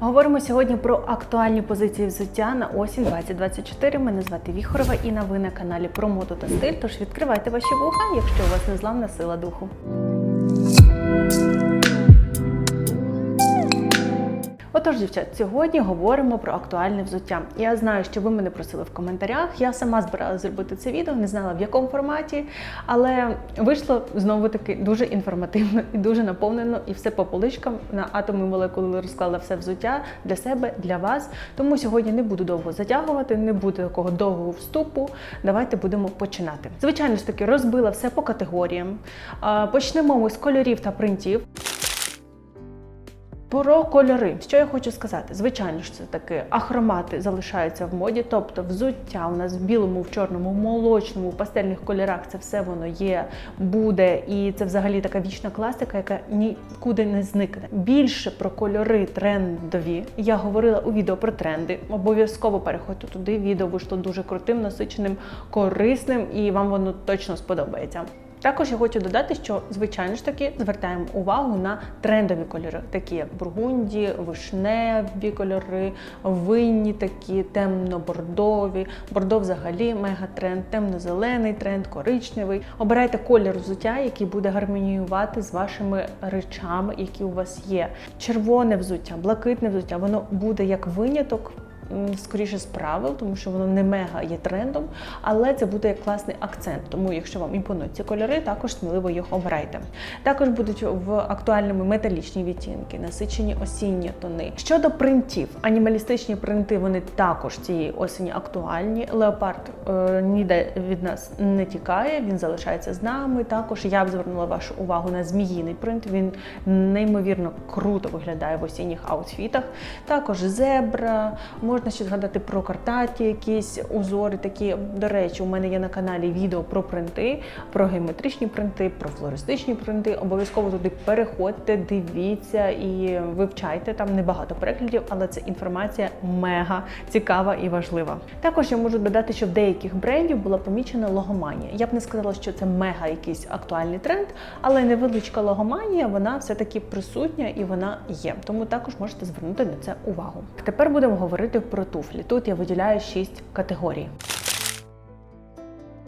Говоримо сьогодні про актуальні позиції взуття на осінь 2024. Мене звати Віхорова і на ви на каналі про моду та стиль. Тож відкривайте ваші вуха, якщо у вас незламна сила духу. Отож, дівчат, сьогодні говоримо про актуальне взуття. Я знаю, що ви мене просили в коментарях. Я сама збиралася зробити це відео, не знала в якому форматі, але вийшло знову таки дуже інформативно і дуже наповнено, і все по поличкам на атоми молекули розклала все взуття для себе, для вас. Тому сьогодні не буду довго затягувати, не буде такого довгого вступу. Давайте будемо починати. Звичайно ж таки, розбила все по категоріям. Почнемо ми з кольорів та принтів. Про кольори, що я хочу сказати, звичайно ж, це таки ахромати залишаються в моді, тобто взуття у нас в білому, в чорному, в молочному, в пастельних кольорах це все воно є, буде, і це взагалі така вічна класика, яка нікуди не зникне. Більше про кольори трендові я говорила у відео про тренди. Обов'язково переходьте туди. Відео вийшло дуже крутим, насиченим, корисним, і вам воно точно сподобається. Також я хочу додати, що звичайно ж таки звертаємо увагу на трендові кольори, такі як бургунді, вишневі кольори, винні такі, темно-бордові. Бордо взагалі мегатренд, темно-зелений тренд, коричневий. Обирайте колір взуття, який буде гармоніювати з вашими речами, які у вас є. Червоне взуття, блакитне взуття, воно буде як виняток скоріше з правил, тому що воно не мега є трендом, але це буде як класний акцент. Тому, якщо вам імпонують ці кольори, також сміливо їх обирайте. Також будуть в актуальному металічні відтінки, насичені осінні тони. Щодо принтів, анімалістичні принти вони також цієї осені актуальні. Леопард е, ніде від нас не тікає, він залишається з нами. Також я б звернула вашу увагу на зміїний принт. Він неймовірно круто виглядає в осінніх аутфітах. Також зебра. Можна ще згадати про картаті, якісь узори такі. До речі, у мене є на каналі відео про принти, про геометричні принти, про флористичні принти. Обов'язково туди переходьте, дивіться і вивчайте. Там небагато переглядів, але це інформація мега цікава і важлива. Також я можу додати, що в деяких брендів була помічена логоманія. Я б не сказала, що це мега якийсь актуальний тренд, але невеличка логоманія, вона все-таки присутня і вона є. Тому також можете звернути на це увагу. Тепер будемо говорити про туфлі. Тут я виділяю шість категорій.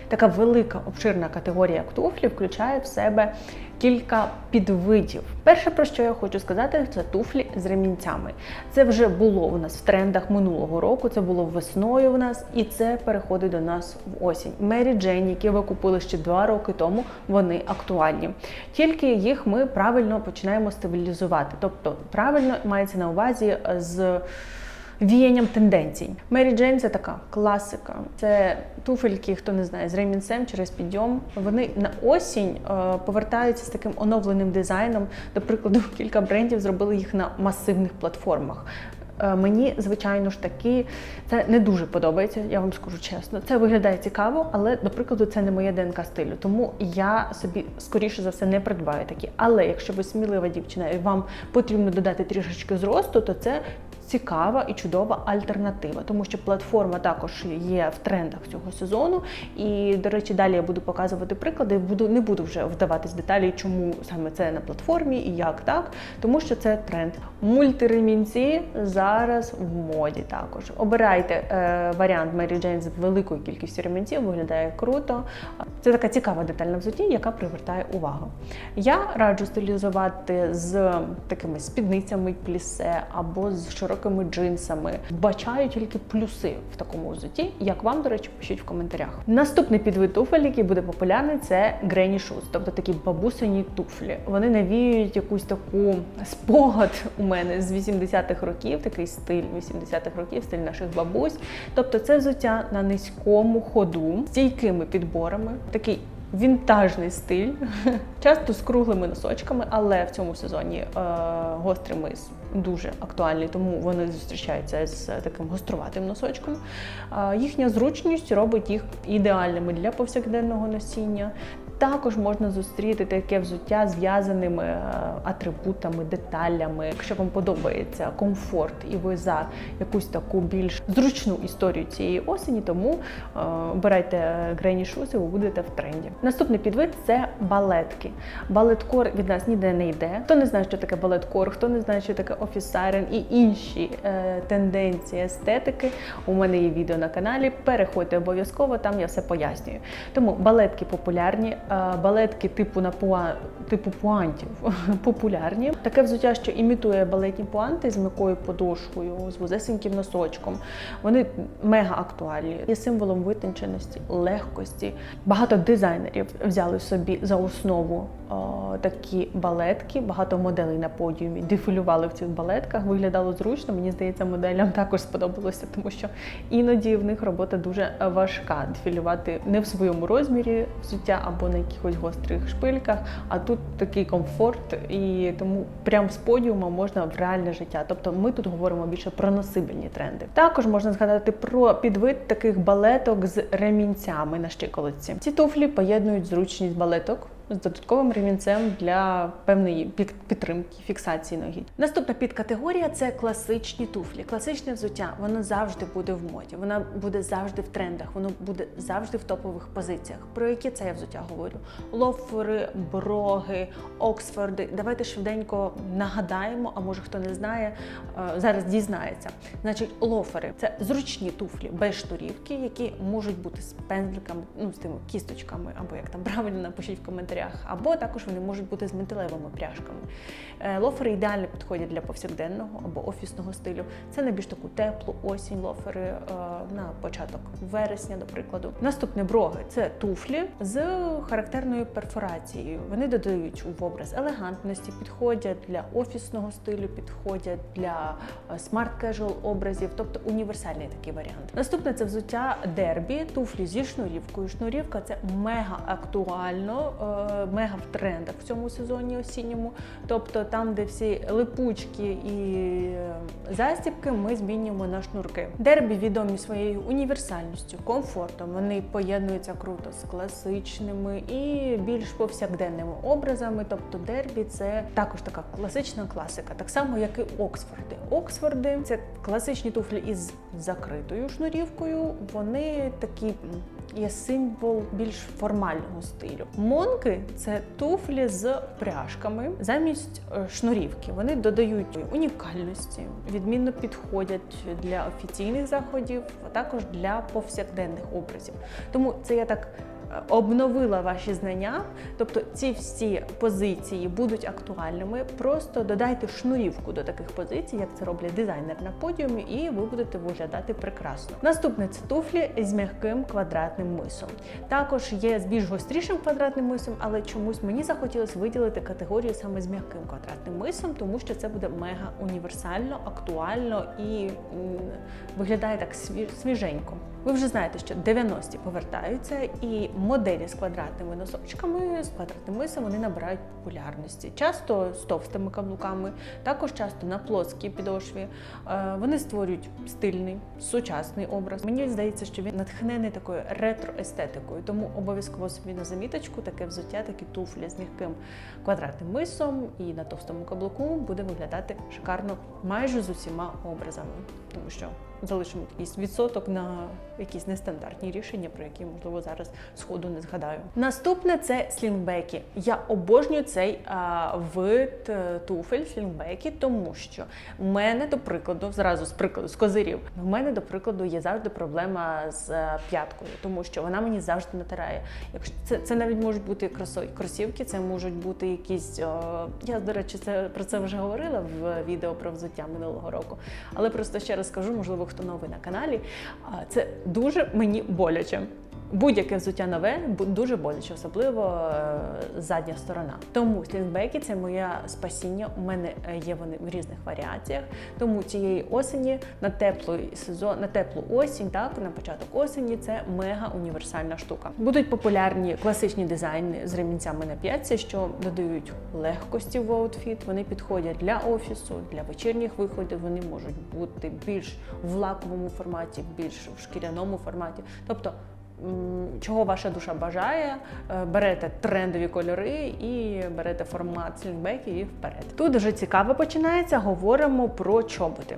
Така велика обширна категорія як туфлі включає в себе кілька підвидів. Перше, про що я хочу сказати, це туфлі з ремінцями. Це вже було у нас в трендах минулого року, це було весною в нас, і це переходить до нас в осінь. Мері Джейн, які ви купили ще два роки тому, вони актуальні. Тільки їх ми правильно починаємо стабілізувати. Тобто, правильно мається на увазі з віянням тенденцій. Мері Джейн це така класика. Це туфельки, хто не знає, з ремінцем через підйом. Вони на осінь е, повертаються з таким оновленим дизайном. До прикладу, кілька брендів зробили їх на масивних платформах. Е, Мені, звичайно ж таки, це не дуже подобається, я вам скажу чесно. Це виглядає цікаво, але, до прикладу, це не моє ДНК стилю. Тому я собі, скоріше за все, не придбаю такі. Але якщо ви смілива дівчина і вам потрібно додати трішечки зросту, то це цікава і чудова альтернатива, тому що платформа також є в трендах цього сезону. І, до речі, далі я буду показувати приклади. Буду не буду вже вдаватись деталі, чому саме це на платформі і як так, тому що це тренд. Мультиремінці зараз в моді також. Обирайте е, варіант Mary Jane з великою кількістю ремінців, виглядає круто. Це така цікава детальна взутті, яка привертає увагу. Я раджу стилізувати з такими спідницями плісе або з широкими джинсами. Бачаю тільки плюси в такому взутті. Як вам, до речі, пишіть в коментарях. Наступний підвид туфель, який буде популярний, це грені шуз, тобто такі бабусині туфлі. Вони навіюють якусь таку спогад у мене з 80-х років, такий стиль 80-х років, стиль наших бабусь. Тобто це взуття на низькому ходу, стійкими підборами, такий Вінтажний стиль, часто з круглими носочками, але в цьому сезоні е, гострий мис дуже актуальний, тому вони зустрічаються з таким гоструватим носочком. Е, їхня зручність робить їх ідеальними для повсякденного носіння. Також можна зустріти таке взуття зв'язаними е, атрибутами, деталями. Якщо вам подобається комфорт і ви за якусь таку більш зручну історію цієї осені, тому е, обирайте грені шузи, ви будете в тренді. Наступний підвид це балетки. Балеткор від нас ніде не йде. Хто не знає, що таке балеткор, хто не знає, що таке офісайрен і інші е, тенденції естетики. У мене є відео на каналі. Переходьте обов'язково, там я все пояснюю. Тому балетки популярні, балетки типу на пуа, типу пуантів популярні. Таке взуття, що імітує балетні пуанти з м'якою подошвою, з вузесеньким носочком. Вони мега актуальні. Є символом витонченості, легкості. Багато дизайнерів взяли собі за основу о, такі балетки. Багато моделей на подіумі дефілювали в цих балетках. Виглядало зручно. Мені здається, моделям також сподобалося, тому що іноді в них робота дуже важка. Дефілювати не в своєму розмірі взуття або на якихось гострих шпильках, а тут такий комфорт, і тому прям з подіума можна в реальне життя. Тобто ми тут говоримо більше про носибельні тренди. Також можна згадати про підвид таких балеток з ремінцями на щиколотці. Ці туфлі поєднують зручність балеток. З додатковим ремінцем для певної підтримки, фіксації ноги. Наступна підкатегорія це класичні туфлі. Класичне взуття воно завжди буде в моді, воно буде завжди в трендах, воно буде завжди в топових позиціях. Про які це я взуття говорю? Лофери, броги, оксфорди. Давайте швиденько нагадаємо, а може хто не знає, е, зараз дізнається. Значить, лофери це зручні туфлі без шнурівки, які можуть бути з пензликами, ну з тими кісточками, або як там правильно напишіть в коментарях, або також вони можуть бути з металевими пряжками. Е, Лофери ідеально підходять для повсякденного або офісного стилю. Це найбільш таку теплу осінь лофери е, на початок вересня, до прикладу. Наступне броги це туфлі з характерною перфорацією. Вони додають в образ елегантності, підходять для офісного стилю, підходять для смарт кежуал образів, тобто універсальний такий варіант. Наступне це взуття дербі, туфлі зі шнурівкою. Шнурівка це мега актуально, е, мега в трендах в цьому сезоні осінньому. Тобто там, де всі липучки і е, застібки, ми змінюємо на шнурки. Дербі відомі своєю універсальністю, комфортом. Вони поєднуються круто з класичними і більш повсякденними образами. Тобто дербі це також така класична класика, так само як і Оксфорди. Оксфорди це класичні туфлі із закритою шнурівкою. Вони такі. Є символ більш формального стилю. Монки це туфлі з пряжками замість е, шнурівки. Вони додають унікальності, відмінно підходять для офіційних заходів, а також для повсякденних образів. Тому це я так обновила ваші знання. Тобто ці всі позиції будуть актуальними. Просто додайте шнурівку до таких позицій, як це роблять дизайнер на подіумі, і ви будете виглядати прекрасно. Наступне це туфлі з м'яким квадратним мисом. Також є з більш гострішим квадратним мисом, але чомусь мені захотілося виділити категорію саме з м'яким квадратним мисом, тому що це буде мега універсально, актуально і виглядає так свіженько. Ви вже знаєте, що 90-ті повертаються, і моделі з квадратними носочками, з квадратним мисом вони набирають популярності. Часто з товстими каблуками, також часто на плоскій підошві. Е, Вони створюють стильний, сучасний образ. Мені здається, що він натхнений такою ретро-естетикою, тому обов'язково собі на заміточку таке взуття, такі туфлі з м'яким квадратним мисом і на товстому каблуку буде виглядати шикарно майже з усіма образами, тому що залишимо якийсь відсоток на якісь нестандартні рішення, про які можливо зараз сходу не згадаю. Наступне це слінгбеки. Я обожнюю цей а, вид е, туфель слінгбеки, тому що в мене, до прикладу, зразу з прикладу з козирів, в мене, до прикладу, є завжди проблема з е, п'яткою, тому що вона мені завжди натирає. Якщо це, це навіть можуть бути кросівки, це можуть бути якісь. е, я, до речі, це про це вже говорила в відео про взуття минулого року. Але просто ще раз скажу, можливо, хто новий на каналі. Це дуже мені боляче. Будь-яке взуття нове дуже боляче, особливо е, задня сторона. Тому слінгбеки це моє спасіння. У мене е, є вони в різних варіаціях. Тому цієї осені на теплу сезон, на теплу осінь, так на початок осені це мега універсальна штука. Будуть популярні класичні дизайни з ремінцями на п'ятці, що додають легкості в аутфіт. Вони підходять для офісу, для вечірніх виходів. Вони можуть бути більш в лаковому форматі, більш в шкіряному форматі. Тобто чого ваша душа бажає, е, берете трендові кольори і берете формат слінгбеків і вперед. Тут дуже цікаво починається. Говоримо про чоботи.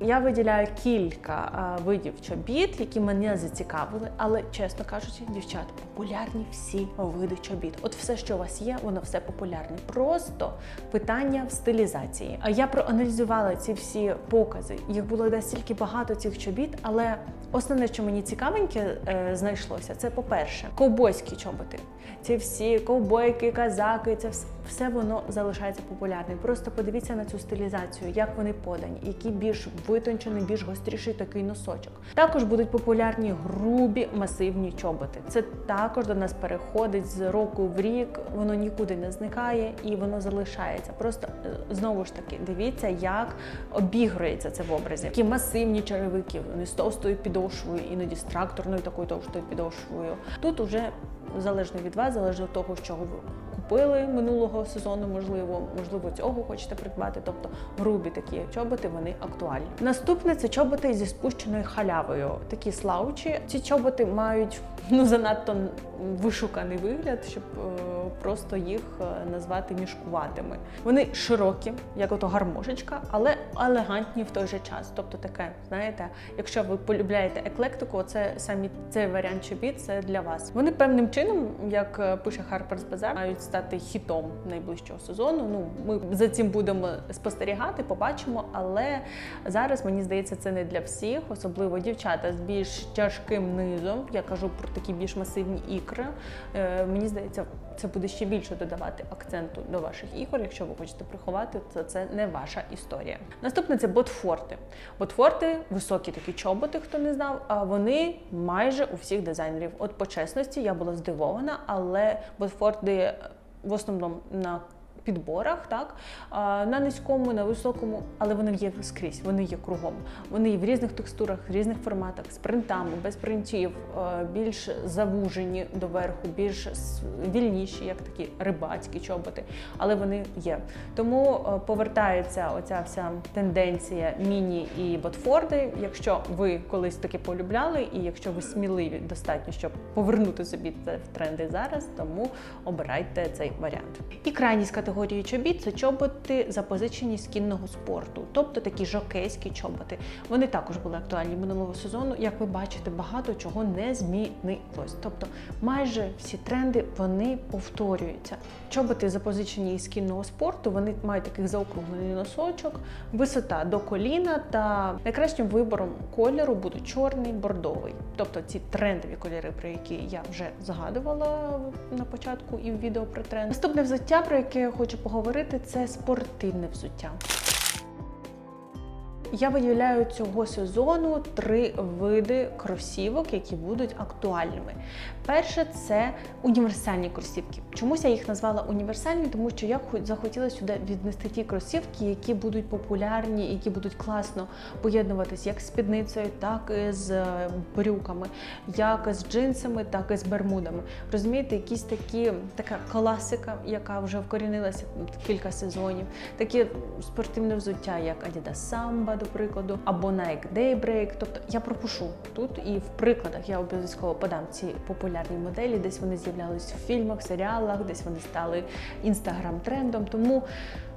Я виділяю кілька а, видів чобіт, які мене зацікавили, але чесно кажучи, дівчат, популярні всі види чобіт. От все, що у вас є, воно все популярне. Просто питання в стилізації. А я проаналізувала ці всі покази. Їх було настільки багато цих чобіт, але основне, що мені цікавеньке е, знайшлося, це по-перше, ковбойські чоботи. Ці всі ковбойки, казаки, це все, все воно залишається популярним. Просто подивіться на цю стилізацію, як вони подані, який більш витончений, більш гостріший такий носочок. Також будуть популярні грубі масивні чоботи. Це також до нас переходить з року в рік, воно нікуди не зникає і воно залишається. Просто е, знову ж таки дивіться, як обігрується це в образі. Такі масивні черевики, вони з товстою підошвою, іноді з тракторною такою товстою підошвою. Тут уже залежно від вас, залежно від того, що ви купили минулого сезону, можливо, можливо, цього хочете придбати. Тобто грубі такі чоботи, вони актуальні. Наступне це чоботи зі спущеною халявою. Такі слаучі. Ці чоботи мають ну занадто вишуканий вигляд, щоб е, просто їх е, назвати мішкуватими. Вони широкі, як ото гармошечка, але елегантні в той же час. Тобто таке, знаєте, якщо ви полюбляєте еклектику, це самі цей варіант чобіт це для вас. Вони певним чином, як е, пише Harper's Bazaar, мають стати хітом найближчого сезону. Ну ми за цим будемо спостерігати, побачимо. Але зараз мені здається, це не для всіх, особливо дівчата з більш тяжким низом. Я кажу про такі більш масивні ікри. Е, мені здається, це буде ще більше додавати акценту до ваших ігор. Якщо ви хочете приховати, то це не ваша історія. Наступне це ботфорти. Ботфорти високі такі чоботи, хто не знав. А вони майже у всіх дизайнерів. От по чесності я була здивована, але ботфорти в основном на підборах, так на низькому, на високому, але вони є скрізь, вони є кругом. Вони є в різних текстурах, в різних форматах, з принтами, без принтів, е, більш завужені доверху, більш вільніші, як такі рибацькі чоботи, але вони є. Тому е, повертається оця вся тенденція міні і ботфорди. Якщо ви колись таке полюбляли, і якщо ви сміливі достатньо, щоб повернути собі це в тренди зараз, тому обирайте цей варіант. І крайній з категорії чобіт це чоботи, запозичені з кінного спорту, тобто такі жокейські чоботи. Вони також були актуальні минулого сезону. Як ви бачите, багато чого не змінилось. Тобто, майже всі тренди вони повторюються. Чоботи, запозичені з кінного спорту, вони мають такий заокруглений носочок, висота до коліна та найкращим вибором кольору буде чорний, бордовий. Тобто ці трендові кольори, про які я вже згадувала на початку і в відео про тренд. Наступне взуття, про яке я хочу поговорити, це спортивне взуття. Я виділяю цього сезону три види кросівок, які будуть актуальними. Перше це універсальні кросівки. Чомусь я їх назвала універсальні, тому що я хо- захотіла сюди віднести ті кросівки, які будуть популярні, які будуть класно поєднуватись як з спідницею, так і з е, брюками, як з джинсами, так і з бермудами. Розумієте, якісь такі така класика, яка вже вкорінилася кілька сезонів, такі спортивне взуття, як Adidas Samba, до прикладу, або Nike Daybreak. Тобто я пропушу тут і в прикладах я обов'язково подам ці популярні моделі. Десь вони з'являлись в фільмах, серіалах, десь вони стали інстаграм-трендом. Тому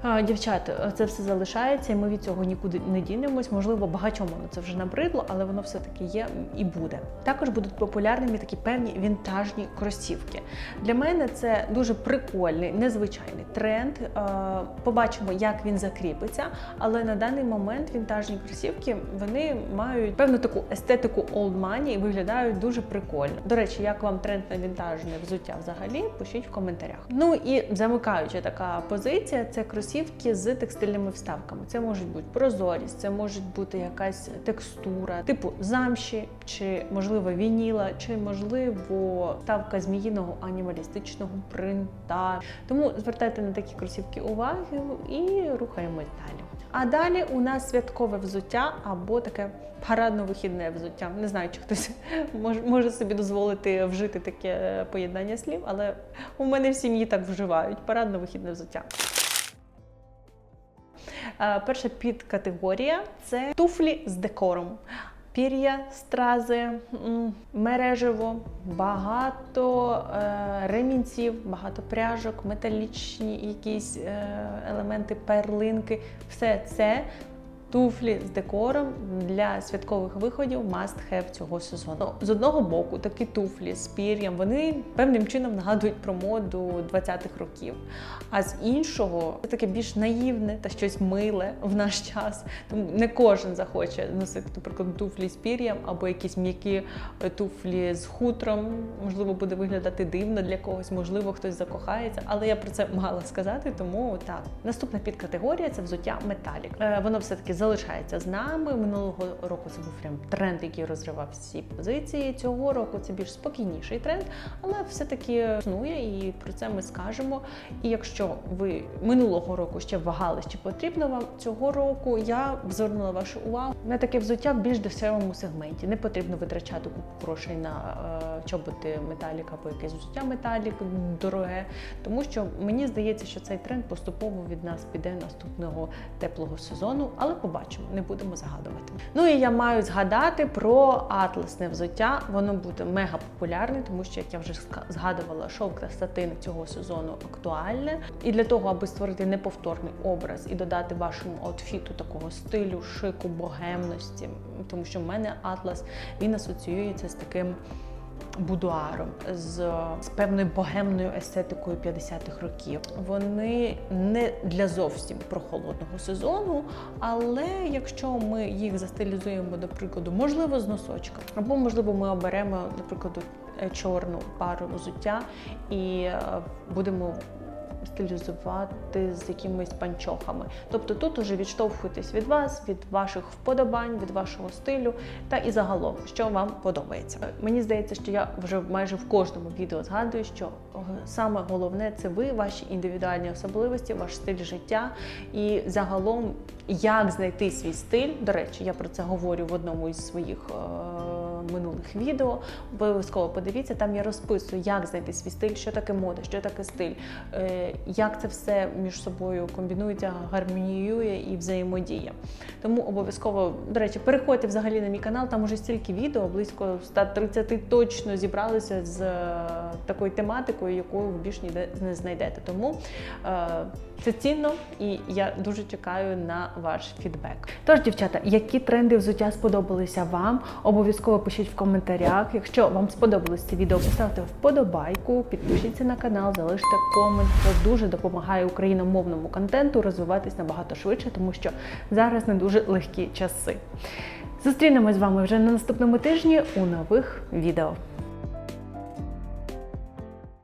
а, дівчата, це все залишається, і ми від цього нікуди не дінемось. Можливо, багатьом воно це вже набридло, але воно все-таки є і буде. Також будуть популярними такі певні вінтажні кросівки. Для мене це дуже прикольний, незвичайний тренд. Побачимо, як він закріпиться. Але на даний момент вінтажні кросівки вони мають певну таку естетику old money і виглядають дуже прикольно. До речі, як вам тренд на вінтажне взуття взагалі? Пишіть в коментарях. Ну і замикаюча така позиція це кросівки з текстильними вставками. Це можуть бути прозорість, це може бути якась текстура, типу замші, чи можливо вініла, чи можливо ставка зміїного анімалістичного принта. Тому звертайте на такі кросівки увагу і рухаємось далі. А далі у нас святкове взуття або таке парадно-вихідне взуття. Не знаю, чи хтось може собі дозволити вжити таке поєднання слів, але у мене в сім'ї так вживають парадно-вихідне взуття. Е, Перша підкатегорія це туфлі з декором. пір'я, стрази, мережево, багато е, ремінців, багато пряжок, металічні якісь е, елементи, перлинки. Все це туфлі з декором для святкових виходів must have цього сезону. З одного боку, такі туфлі з пір'ям вони певним чином нагадують про моду 20-х років. А з іншого це таке більш наївне та щось миле в наш час. Тому не кожен захоче носити, наприклад, туфлі з пір'ям або якісь м'які е, туфлі з хутром. Можливо, буде виглядати дивно для когось, можливо, хтось закохається, але я про це мала сказати, тому так. Наступна підкатегорія це взуття металік. Е, Воно все таки залишається з нами. Минулого року це був прям тренд, який розривав всі позиції. Цього року це більш спокійніший тренд, але все-таки існує, і про це ми скажемо. І якщо ви минулого року ще вагались, чи потрібно вам цього року, я б звернула вашу увагу на таке взуття в більш дешевому сегменті. Не потрібно витрачати купу грошей на е, чоботи металік або якесь взуття металік дороге, тому що мені здається, що цей тренд поступово від нас піде наступного теплого сезону, але побачимо, не будемо загадувати. Ну і я маю згадати про атласне взуття. Воно буде мега популярне, тому що, як я вже згадувала, шовк та статин цього сезону актуальне. І для того, аби створити неповторний образ і додати вашому аутфіту такого стилю, шику, богемності, тому що в мене атлас він асоціюється з таким будуаром, з, з певною богемною естетикою 50-х років. Вони не для зовсім прохолодного сезону, але якщо ми їх застилізуємо, до прикладу, можливо, з носочка, або можливо, ми оберемо, наприклад, е, чорну пару взуття і е, будемо стилізувати з якимись панчохами. Тобто тут уже відштовхуйтесь від вас, від ваших вподобань, від вашого стилю та і загалом, що вам подобається. Мені здається, що я вже майже в кожному відео згадую, що е, саме головне це ви, ваші індивідуальні особливості, ваш стиль життя і загалом як знайти свій стиль. До речі, я про це говорю в одному із своїх. Минулих відео. Обов'язково подивіться, там я розписую, як знайти свій стиль, що таке мода, що таке стиль, е, як це все між собою комбінується, гармоніює і взаємодіє. Тому обов'язково, до речі, переходьте взагалі на мій канал, там уже стільки відео, близько 130 точно зібралися з е, такою тематикою, якою ви більш ніде не знайдете. Тому е, це цінно і я дуже чекаю на ваш фідбек. Тож, дівчата, які тренди взуття сподобалися вам? Обов'язково пишіть в коментарях. Якщо вам сподобалось це відео, поставте вподобайку, підпишіться на канал, залиште комент. Це дуже допомагає україномовному контенту розвиватись набагато швидше, тому що зараз не дуже легкі часи. Зустрінемось з вами вже на наступному тижні у нових відео.